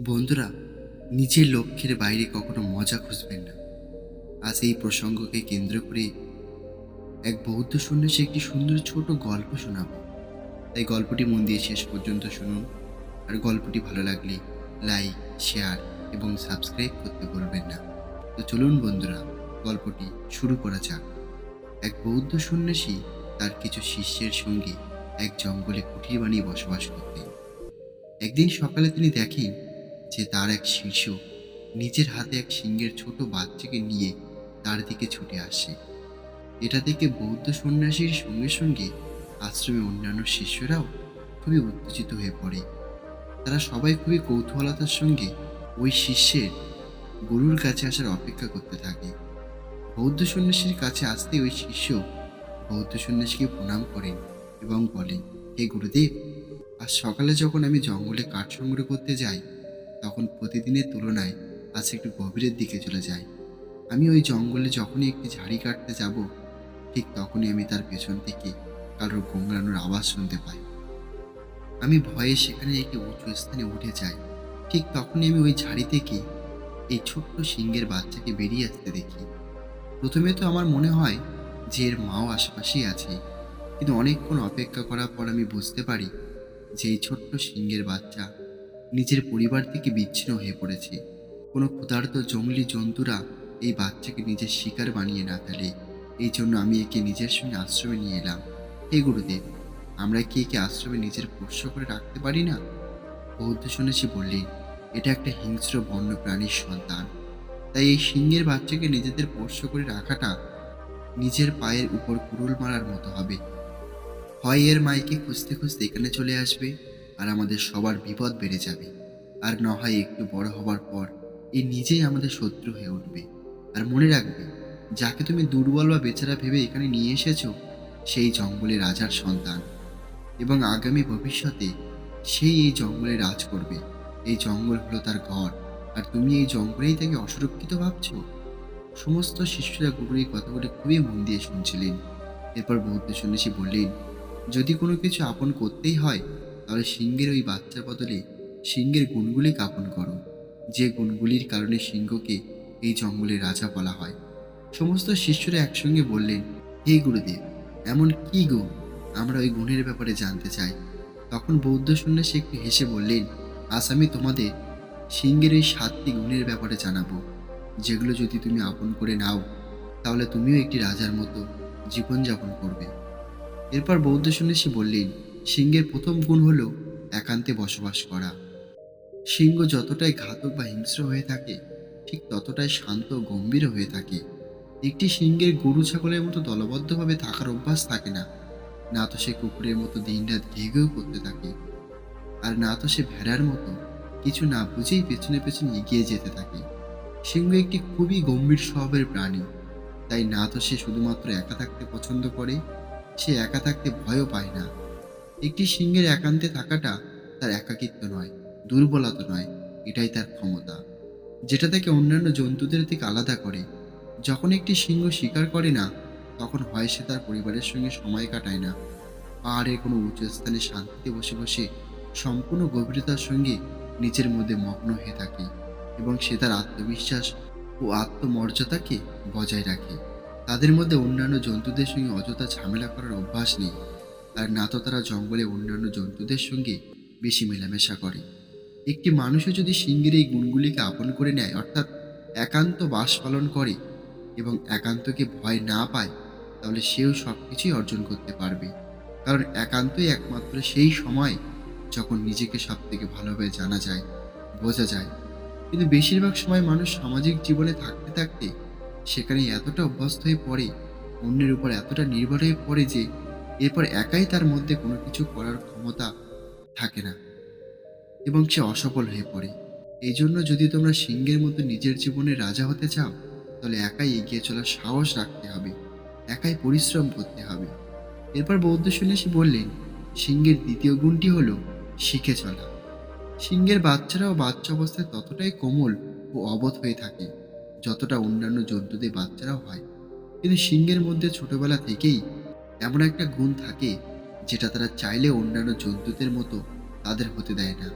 বন্ধুরা, নিজের লক্ষ্যের বাইরে কখনো মজা খুঁজবেন না। আজ এই প্রসঙ্গকে কেন্দ্র করে এক বৌদ্ধ সন্ন্যাসী একটি সুন্দর ছোট গল্প শোনাব। তাই গল্পটি মন দিয়ে শেষ পর্যন্ত শুনুন। আর গল্পটি ভালো লাগলে লাইক, শেয়ার এবং সাবস্ক্রাইব করতে ভুলবেন না। তো চলুন বন্ধুরা, গল্পটি শুরু করা যাক। এক বৌদ্ধ সন্ন্যাসী তার কিছু শিষ্যের সঙ্গে এক জঙ্গলে কুঠির বানিয়ে বসবাস করতেন। একদিন সকালে তিনি দেখেন যে তার এক শিষ্য নিজের হাতে এক সিংহের ছোট বাচ্চাকে নিয়ে তার দিকে ছুটে আসে। এটা দেখে বৌদ্ধ সন্ন্যাসীর সঙ্গে সঙ্গে আশ্রমে অন্যান্য শিষ্যরাও খুবই উত্তেজিত হয়ে পড়ে। তারা সবাই খুবই কৌতূহলতার সঙ্গে ওই শিষ্যের গুরুর কাছে আসার অপেক্ষা করতে থাকে। বৌদ্ধ সন্ন্যাসীর কাছে আসতে ওই শিষ্য বৌদ্ধ সন্ন্যাসীকে প্রণাম করেন এবং বলেন, হে গুরুদেব, আজ সকালে যখন আমি জঙ্গলে কাঠ সংগ্রহ করতে যাই তখন প্রতিদিনের তুলনায় আজ একটু গভীরের দিকে চলে যায় আমি ওই জঙ্গলে যখনই একটি ঝাড়ি কাটতে যাব, ঠিক তখনই আমি তার পেছন থেকে কারোর গোংরানোর আওয়াজ শুনতে পাই। আমি ভয়ে সেখানে একটি উঁচু স্থানে উঠে যাই। ঠিক তখনই আমি ওই ঝাড়ি থেকে এই ছোট্ট সিংহের বাচ্চাকে বেরিয়ে আসতে দেখি। প্রথমে তো আমার মনে হয় যে এর মাও আশেপাশেই আছে, কিন্তু অনেকক্ষণ অপেক্ষা করার পর আমি বুঝতে পারি যে এই ছোট্ট সিংহের বাচ্চা নিজের পরিবার থেকে বিচ্ছিন্ন হয়ে পড়েছে। কোনো ক্ষুধার্ত জঙ্গলি জন্তুরা এই বাচ্চাকে নিজের শিকার বানিয়ে না ফেলে। এই জন্য আমি একে নিজের সঙ্গে আশ্রমে নিয়ে এলাম। হে গুরুদেব, আমরা কি একে আশ্রমে নিজের পোষ্য করে রাখতে পারি না? বৌদ্ধ সন্ন্যাসী বললেন, এটা একটা হিংস্র বন্য প্রাণীর সন্তান। তাই এই সিংহের বাচ্চাকে নিজেদের পোষ্য করে রাখাটা নিজের পায়ের উপর কুড়ুল মারার মতো হবে। হয় এর মাইকে খুঁজতে খুঁজতে এখানে চলে আসবে। আর আমাদের সবার বিপদ বেড়ে যাবে। আর না হয় একটু বড় হবার পর এ নিজেই আমাদের শত্রু হয়ে উঠবে। আর মনে রাখবে, যাকে তুমি দুর্বল বা বেচারা ভেবে এখানে নিয়ে এসেছ, সেই জঙ্গলে রাজার সন্তান। এবং আগামী ভবিষ্যতে সেই এই জঙ্গলে রাজ করবে। এই জঙ্গল হলো তার ঘর। আর তুমি এই জঙ্গলেই তাকে অসুরক্ষিত ভাবছ? সমস্ত শিষ্যরা গুরুর এই কথাগুলি খুবই মন দিয়ে শুনছিলেন। এরপর বৌদ্ধ সন্ন্যাসী বললেন, যদি কোনো কিছু আপন করতেই হয় তাহলে সিংহের ওই বাচ্চার বদলে সিংহের গুণগুলি আপন করো। যে গুণগুলির কারণে সিংহকে এই জঙ্গলের রাজা বলা হয়। সমস্ত শিষ্যরা একসঙ্গে বললেন, হে গুরুদেব, এমন কি গুণ? আমরা ওই গুণের ব্যাপারে জানতে চাই। তখন বৌদ্ধ সন্ন্যাসী একটু হেসে বললেন, আজ আমি তোমাদের সিংহের এই সাতটি গুণের ব্যাপারে জানাব। যেগুলো যদি তুমি আপন করে নাও, তাহলে তুমিও একটি রাজার মতো জীবনযাপন করবে। এরপর বৌদ্ধ সন্ন্যাসী বললেন সিংহের প্রথম গুণ হল একান্তে বসবাস করা। সিংহ যতটাই ঘাতক বা হিংস্র হয়ে থাকে, ঠিক ততটাই শান্ত গম্ভীর হয়ে থাকে। একটি সিংহের গরু ছাগলের মতো দলবদ্ধভাবে থাকার অভ্যাস থাকে না। না তো সে কুকুরের মতো দিনরাত ঘেঘেও করতে থাকে। আর না তো সে ভেড়ার মতো কিছু না বুঝেই পেছনে পেছনে এগিয়ে যেতে থাকে। সিংহ একটি খুবই গম্ভীর স্বভাবের প্রাণী। তাই না তো সে শুধুমাত্র একা থাকতে পছন্দ করে, সে একা থাকতে ভয়ও পায় না। একটি সিংহের একান্তে থাকাটা তার একাকিত্ব নয়, দুর্বলতা নয়, এটাই তার ক্ষমতা। যেটা তাকে অন্যান্য জন্তুদের থেকে আলাদা করে। যখন একটি সিংহ শিকার করে না, তখন হয় সে তার পরিবারের সঙ্গে সময় কাটায় না। পাহাড়ের কোনো উঁচু স্থানে শান্তিতে বসে বসে সম্পূর্ণ গভীরতার সঙ্গে নিজের মধ্যে মগ্ন হয়ে থাকে এবং সে তার আত্মবিশ্বাস ও আত্মমর্যাদাকে বজায় রাখে। তাদের মধ্যে অন্যান্য জন্তুদের সঙ্গে অযথা ঝামেলা করার অভ্যাস নেই। আর না তো তারা জঙ্গলে অন্যান্য জন্তুদের সঙ্গে বেশি মেলামেশা করে। একটি মানুষও যদি সিংহের এই গুণগুলিকে আপন করে নেয়, অর্থাৎ একান্ত বাস পালন করে এবং একান্তকে ভয় না পায়, তাহলে সেও সব কিছুই অর্জন করতে পারবে। কারণ একান্তই একমাত্র সেই সময় যখন নিজেকে সব থেকে ভালোভাবে জানা যায়, বোঝা যায়। কিন্তু বেশিরভাগ সময় মানুষ সামাজিক জীবনে থাকতে থাকতে সেখানে এতটা অভ্যস্ত হয়ে পড়ে, অন্যের উপর এতটা নির্ভর হয়ে পড়ে যে এরপর একাই তার মধ্যে কোনো কিছু করার ক্ষমতা থাকে না এবং সে অসফল হয়ে পড়ে। এই জন্য যদি তোমরা সিংহের মতো নিজের জীবনে রাজা হতে চাও, তাহলে একাই এগিয়ে চলার সাহস রাখতে হবে, একাই পরিশ্রম করতে হবে। এরপর বৌদ্ধ সন্ন্যাসী বললেন, সিংহের দ্বিতীয় গুণটি হল শিখে চলা। সিংহের বাচ্চারাও বাচ্চা অবস্থায় ততটাই কোমল ও অবধ হয়ে থাকে, যতটা অন্যান্য জন্তুদের বাচ্চারাও হয়। কিন্তু সিংহের মধ্যে ছোটবেলা থেকেই এমন একটা গুণ থাকে যেটা তারা চাইলে অন্যান্য জন্তুদের মতো তাদের হতে দেয় না।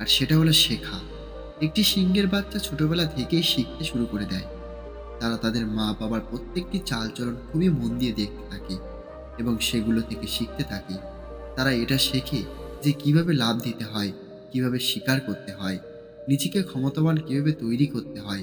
আর সেটা হলো শেখা। একটি সিংহের বাচ্চা ছোটবেলা থেকেই শিখতে শুরু করে দেয়। তারা তাদের মা বাবার প্রত্যেকটি চালচলন খুবই মন দিয়ে দেখতে থাকে এবং সেগুলো থেকে শিখতে থাকে। তারা এটা শেখে যে কীভাবে লাভ দিতে হয়, কীভাবে শিকার করতে হয়, নিজেকে ক্ষমতাবান কীভাবে তৈরি করতে হয়,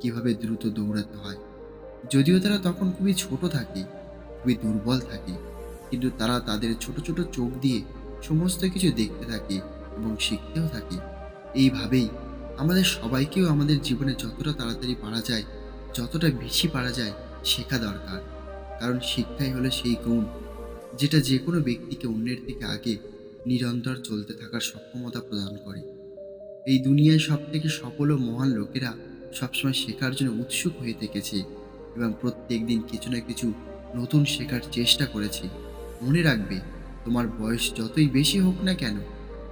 কীভাবে দ্রুত দৌড়াতে হয়। যদিও তারা তখন খুবই ছোট থাকে খুবই দুর্বল থাকে। কিন্তু তারা তাদের ছোট ছোট চোখ দিয়ে সমস্ত কিছু দেখতে থাকে এবং শিখতেও থাকে। এইভাবেই আমাদের সবাইকেও আমাদের জীবনে যতটা তাড়াতাড়ি পারা যায়, যতটা বেশি পারা যায় শেখা দরকার। কারণ শিক্ষাই হলো সেই গুণ, যেটা যে কোনো ব্যক্তিকে অন্যের থেকে আগে নিরন্তর চলতে থাকার সক্ষমতা প্রদান করে। এই দুনিয়ায় সব থেকে সফল ও মহান লোকেরা সবসময় শেখার জন্য উৎসুক হয়ে থেকেছে এবং প্রত্যেক দিন কিছু না কিছু নতুন শেখার চেষ্টা করেছি। মনে রাখবে, তোমার বয়স যতই বেশি হোক না কেন,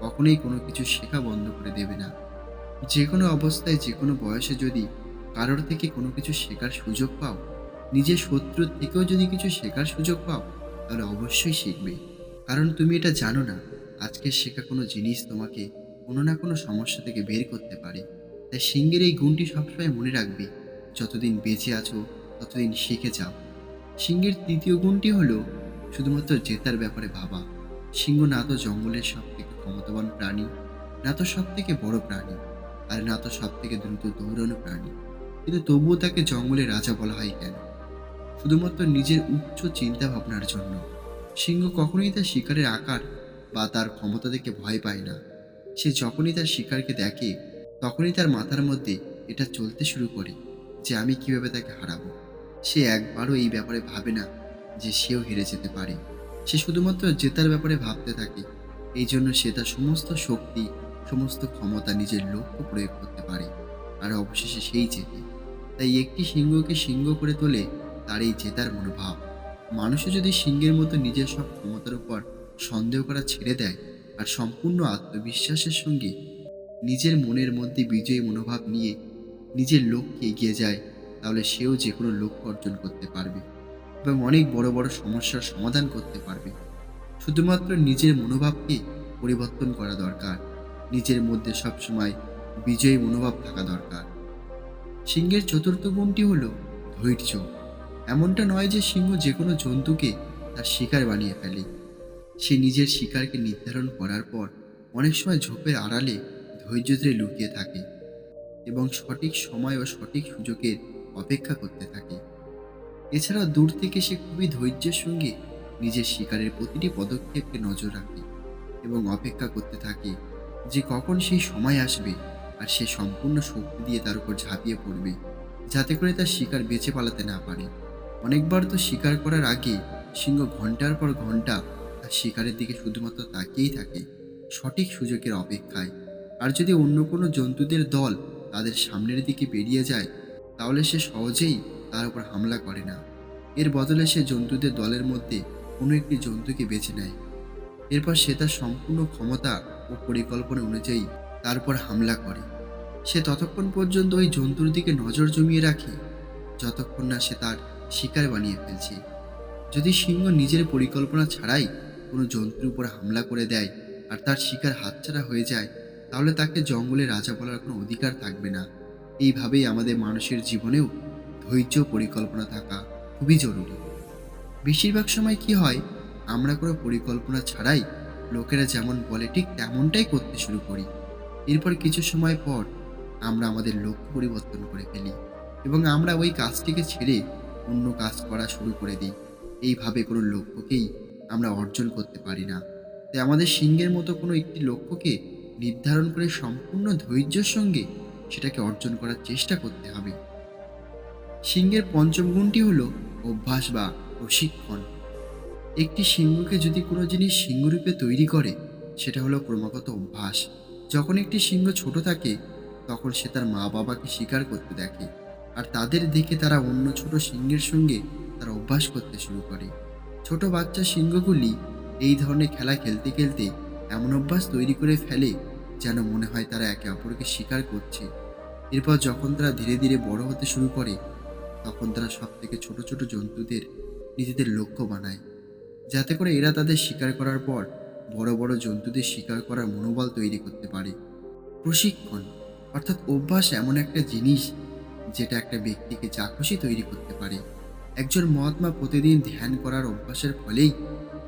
কখনোই কোনো কিছু শেখা বন্ধ করে দেবে না। যে কোনো অবস্থায় যে কোনো বয়সে যদি কারোর থেকে কোনো কিছু শেখার সুযোগ পাও, নিজের শত্রুর থেকেও যদি কিছু শেখার সুযোগ পাও, তাহলে অবশ্যই শিখবে। কারণ তুমি এটা জানো না আজকের শেখা কোনো জিনিস তোমাকে কোনো না কোনো সমস্যা থেকে বের করতে পারে। তাই সিংহের এই গুণটি সবসময় মনে রাখবে, যতদিন বেঁচে আছো, ততদিন শিখে যাও। সিংহের তৃতীয় গুণটি হলো শুধুমাত্র জেতার ব্যাপারে ভাবা। সিংহ না তো জঙ্গলের সব থেকে ক্ষমতাবান প্রাণী, না তো সব থেকে বড় প্রাণী, আর না তো সব থেকে দ্রুত দৌড়ানো প্রাণী। কিন্তু তবুও তাকে জঙ্গলের রাজা বলা হয় কেন? শুধুমাত্র নিজের উচ্চ চিন্তা ভাবনার জন্য। সিংহ কখনোই তার শিকারের আকার বা তার ক্ষমতা দেখে ভয় পায় না। সে যখনই তার শিকারকে দেখে, তখনই তার মাথার মধ্যে এটা চলতে শুরু করে যে আমি কীভাবে তাকে হারাবো। সে একবারও এই ব্যাপারে ভাবে না যে সেও হেরে যেতে পারে। সে শুধুমাত্র জেতার ব্যাপারে ভাবতে থাকে। এই জন্য সে তার সমস্ত শক্তি, সমস্ত ক্ষমতা নিজের লক্ষ্য প্রয়োগ করতে পারে। আর অবশেষে সেই জেতে। তাই একটি সিংহকে সিংহ করে তোলে তার এই জেতার মনোভাব। মানুষও যদি সিংহের মতো নিজের সব ক্ষমতার উপর সন্দেহ করা ছেড়ে দেয় আর সম্পূর্ণ আত্মবিশ্বাসের সঙ্গে নিজের মনের মধ্যে বিজয়ী মনোভাব নিয়ে নিজের লক্ষ্যে এগিয়ে যায় তাহলে সেও যে কোনো লক্ষ্য অর্জন করতে পারবে এবং অনেক বড় বড় সমস্যার সমাধান করতে পারবে। শুধুমাত্র নিজের মনোভাবকে পরিবর্তন করা দরকার। নিজের মধ্যে সবসময় বিজয়ী মনোভাব থাকা দরকার। সিংহের চতুর্থ গুণটি হলো ধৈর্য। এমনটা নয় যে সিংহ যে কোনো জন্তুকে তার শিকার বানিয়ে ফেলে। সে নিজের শিকারকে নির্ধারণ করার পর অনেক সময় ঝোপের আড়ালে ধৈর্য ধরে লুকিয়ে থাকে এবং সঠিক সময় ও সঠিক সুযোগের অপেক্ষা করতে থাকে। এছাড়া দূর থেকে সে খুবই ধৈর্যের সঙ্গে নিজের শিকারের প্রতিটি পদক্ষেপকে নজর রাখে এবং অপেক্ষা করতে থাকে যে কখন সেই সময় আসবে আর সে সম্পূর্ণ শক্তি দিয়ে তার উপর ঝাঁপিয়ে পড়বে, যাতে করে তার শিকার বেঁচে পালাতে না পারে। অনেকবার তো শিকার করার আগে সিংহ ঘণ্টার পর ঘণ্টা তার শিকারের দিকে শুধুমাত্র তাকিয়েই থাকে সঠিক সুযোগের অপেক্ষায়। আর যদি অন্য কোনো জন্তুদের দল তাদের সামনের দিকে বেরিয়ে যায় তাহলে সে সহজেই তার উপর হামলা করে না। এর বদলে সে জন্তুদের দলের মধ্যে কোনো একটি জন্তুকে বেছে নেয়। এরপর সে তার সম্পূর্ণ ক্ষমতা ও পরিকল্পনা অনুযায়ী তার উপর হামলা করে। সে ততক্ষণ পর্যন্ত ওই জন্তুর দিকে নজর জমিয়ে রাখে, যতক্ষণ না সে তার শিকার বানিয়ে ফেলছে। যদি সিংহ নিজের পরিকল্পনা ছাড়াই কোনো জন্তুর উপর হামলা করে দেয় আর তার শিকার হাতছাড়া হয়ে যায়, তাহলে তাকে জঙ্গলে রাজা বলার কোনো অধিকার থাকবে না। এইভাবেই আমাদের মানুষের জীবনেও ধৈর্য পরিকল্পনা থাকা খুবই জরুরি। বেশিরভাগ সময় কি হয়, আমরা কোনো পরিকল্পনা ছাড়াই লোকেরা যেমন বলে, ঠিক তেমনটাই করতে শুরু করি। এরপর কিছু সময় পর আমরা আমাদের লক্ষ্য পরিবর্তন করে ফেলি এবং আমরা ওই কাজটিকে ছেড়ে অন্য কাজ করা শুরু করে দিই। এইভাবে কোনো লক্ষ্যকেই আমরা অর্জন করতে পারি না। তাই আমাদের সিংহের মতো কোনো একটি লক্ষ্যকে নির্ধারণ করে সম্পূর্ণ ধৈর্যের সঙ্গে সেটাকে অর্জন করার চেষ্টা করতে হবে। সিংহের পঞ্চম গুণটি হলো অভ্যাস বা প্রশিক্ষণ। একটি সিংহকে যদি কোনো জিনিস সিংহরূপে তৈরি করে, সেটা হলো ক্রমাগত অভ্যাস। যখন একটি সিংহ ছোট থাকে, তখন সে তার মা বাবাকে শিকার করতে দেখে আর তাদের দেখে তারা অন্য ছোট সিংহের সঙ্গে তারা অভ্যাস করতে শুরু করে। ছোট বাচ্চা সিংহগুলি এই ধরনের খেলা খেলতে খেলতে এমন অভ্যাস তৈরি করে ফেলে যেন মনে হয় তারা একে অপরকে শিকার করছে। এরপর যখন তারা ধীরে ধীরে বড় হতে শুরু করে, তখন তারা সব থেকে ছোট ছোট জন্তুদের নিজেদের লক্ষ্য বানায়। যাতে করে এরা তাদের শিকার করার পর বড় বড় জন্তুদের শিকার করার মনোবল তৈরি করতে পারে। প্রশিক্ষণ অর্থাৎ অভ্যাস এমন একটা জিনিস যেটা একটা ব্যক্তিকে খুশি তৈরি করতে পারে। একজন মহাত্মা প্রতিদিন ধ্যান করার অভ্যাসের ফলেই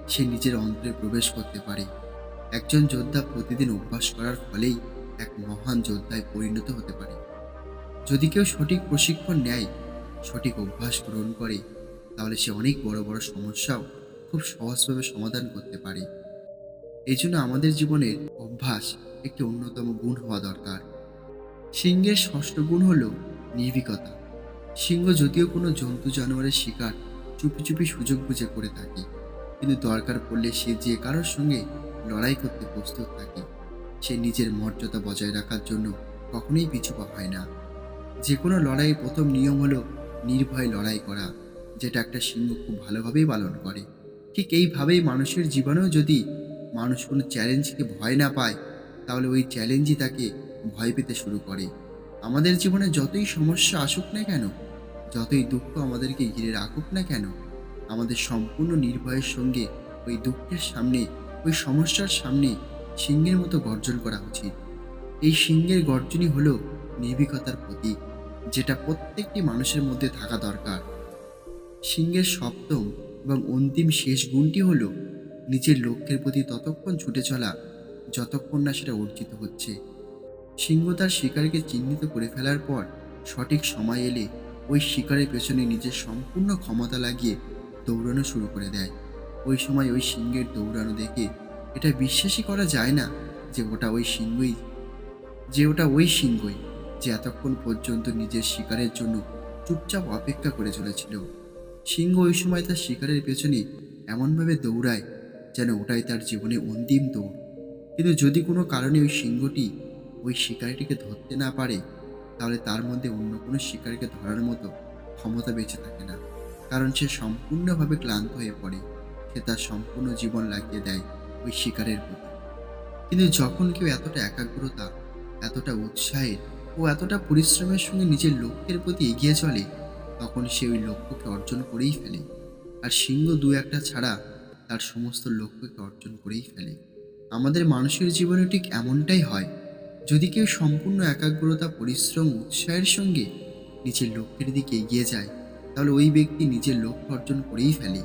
সে নিজের অন্তরে প্রবেশ করতে পারে। একজন যোদ্ধা প্রতিদিন অভ্যাস করার ফলেই এক মহান যোদ্ধায় পরিণত হতে পারে। যদি কেউ সঠিক প্রশিক্ষণ নেয়, সঠিক অভ্যাস গ্রহণ করে, তাহলে সে অনেক বড় বড় সমস্যাও খুব সহজভাবে সমাধান করতে পারে। এই জন্য আমাদের জীবনের অভ্যাস একটি অন্যতম গুণ হওয়া দরকার। সিংহের ষষ্ঠ গুণ হল নির্ভীকতা। সিংহ যদিও কোনো জন্তু জানোয়ারের শিকার, চুপি চুপি সুযোগ বুঝে করে থাকে। কিন্তু দরকার পড়লে সে যে কারোর সঙ্গে লড়াই করতে প্রস্তুত থাকে। সে নিজের মর্যাদা বজায় রাখার জন্য কখনোই পিছু পা হয় না। যে কোনো লড়াইয়ের প্রথম নিয়ম হলো নির্ভয়ে লড়াই করা, যেটা একটা সিংহ খুব ভালোভাবেই পালন করে। ঠিক এইভাবেই মানুষের জীবনেও যদি মানুষ কোনো চ্যালেঞ্জকে ভয় না পায়, তাহলে ওই চ্যালেঞ্জই তাকে ভয় পেতে শুরু করে। আমাদের জীবনে যতই সমস্যা আসুক না কেন, যতই দুঃখ আমাদেরকে ঘিরে রাখুক না কেন, আমাদের সম্পূর্ণ নির্ভয়ের সঙ্গে ওই দুঃখের সামনে ওই সমস্যার সামনে সিংহের মতো গর্জন করা উচিত। এই সিংহের গর্জনই হলো নির্ভীকতার প্রতীক, যেটা প্রত্যেকটি মানুষের মধ্যে থাকা দরকার। সিংহের সপ্তম এবং অন্তিম শেষ গুণটি হলো নিজের লক্ষ্যের প্রতি ততক্ষণ ছুটে চলা, যতক্ষণ না সেটা অর্জিত হচ্ছে। সিংহ তার শিকারকে চিহ্নিত করে ফেলার পর সঠিক সময় এলে ওই শিকারের পেছনে নিজের সম্পূর্ণ ক্ষমতা লাগিয়ে দৌড়ানো শুরু করে দেয়। ওই সময় ওই সিংহের দৌড়ানো দেখে এটা বিশ্বাসই করা যায় না যে ওটা ওই সিংহই, যে ওটা ওই সিংহই যে এতক্ষণ পর্যন্ত নিজের শিকারের জন্য চুপচাপ অপেক্ষা করে চলেছিল। সিংহ ওই সময় তার শিকারের পেছনে এমনভাবে দৌড়ায় যেন ওটাই তার জীবনে অন্তিম দৌড়। কিন্তু যদি কোনো কারণে ওই সিংহটি ওই শিকারিটিকে ধরতে না পারে, তাহলে তার মধ্যে অন্য কোনো শিকারীকে ধরার মতো ক্ষমতা বেঁচে থাকে না, কারণ সে সম্পূর্ণভাবে ক্লান্ত হয়ে পড়ে। সে তার সম্পূর্ণ জীবন লাগিয়ে দেয় ওই শিকারের প্রতি। কিন্তু যখন কেউ এতটা একাগ্রতা, এতটা উৎসাহের ও এতটা পরিশ্রমের সঙ্গে নিজের লক্ষ্যের প্রতি এগিয়ে চলে, তখন সে ওই লক্ষ্যকে অর্জন করেই ফেলে। আর সিংহ দু একটা ছাড়া তার সমস্ত লক্ষ্যকে অর্জন করেই ফেলে। আমাদের মানুষের জীবনে ঠিক এমনটাই হয়, যদি কেউ সম্পূর্ণ একাগ্রতা, পরিশ্রম, উৎসাহের সঙ্গে নিজের লক্ষ্যের দিকে এগিয়ে যায়, তাহলে ওই ব্যক্তি নিজের লক্ষ্য অর্জন করেই ফেলে।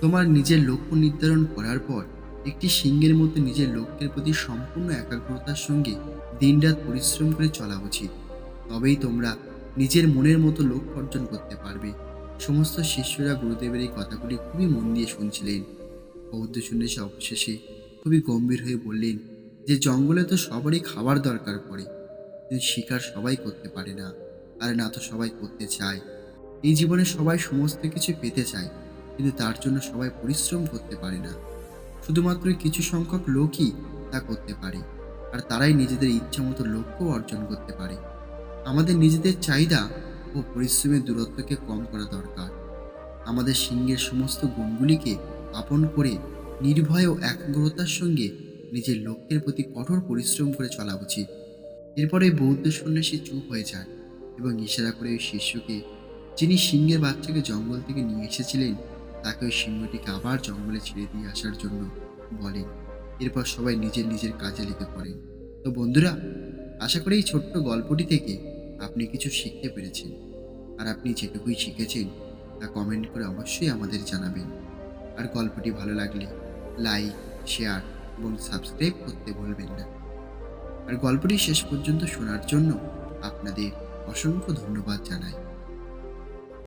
তোমার নিজের লক্ষ্য নির্ধারণ করার পর একটি সিংহের মতো নিজের লক্ষ্যের প্রতি সম্পূর্ণ একাগ্রতার সঙ্গে দিনরাত পরিশ্রম করে চলা উচিত। তবেই তোমরা নিজের মনের মতো লক্ষ্য অর্জন করতে পারবে। সমস্ত শিষ্যরা গুরুদেবের এই কথাগুলি খুবই মন দিয়ে শুনছিলেন। বৌদ্ধ সন্ন্যাসী অবশেষে খুবই গম্ভীর হয়ে বললেন, যে জঙ্গলে তো সবারই খাবার দরকার পড়ে। কিন্তু শিকার সবাই করতে পারে না, আর না তো সবাই করতে চায়। এই জীবনে সবাই সমস্ত কিছু পেতে চায়। কিন্তু তার জন্য সবাই পরিশ্রম করতে পারে না। শুধুমাত্র কিছু সংখ্যক লোকই তা করতে পারে, আর তারাই নিজেদের ইচ্ছা মতো লক্ষ্য অর্জন করতে পারে। আমাদের নিজেদের চাহিদা ও পরিশ্রমের দূরত্বকে কম করা দরকার। আমাদের সিংহের সমস্ত গুণগুলিকে আপন করে, নির্ভয় ও একাগ্রতার সঙ্গে নিজের লক্ষ্যের প্রতি কঠোর পরিশ্রম করে চলা উচিত। এরপরে বৌদ্ধ সন্ন্যাসী চুপ হয়ে যায় এবং ইশারা করে ওই শিষ্যকে, যিনি সিংহের বাচ্চাকে জঙ্গল থেকে নিয়ে এসেছিলেন তাকে ওই সিংহটিকে আবার জঙ্গলে ছেড়ে দিয়ে আসার জন্য বলেন। এরপর সবাই নিজের নিজের কাজে লেগে পড়েন। তো বন্ধুরা, আশা করি এই ছোট্ট গল্পটি থেকে আপনি কিছু শিখতে পেরেছেন। আর আপনি যেটুকুই শিখেছেন, তা কমেন্ট করে অবশ্যই আমাদের জানাবেন। আর গল্পটি ভালো লাগলে লাইক শেয়ার এবং সাবস্ক্রাইব করতে ভুলবেন না। আর গল্পটি শেষ পর্যন্ত শোনার জন্য আপনাদের অসংখ্য ধন্যবাদ জানাই।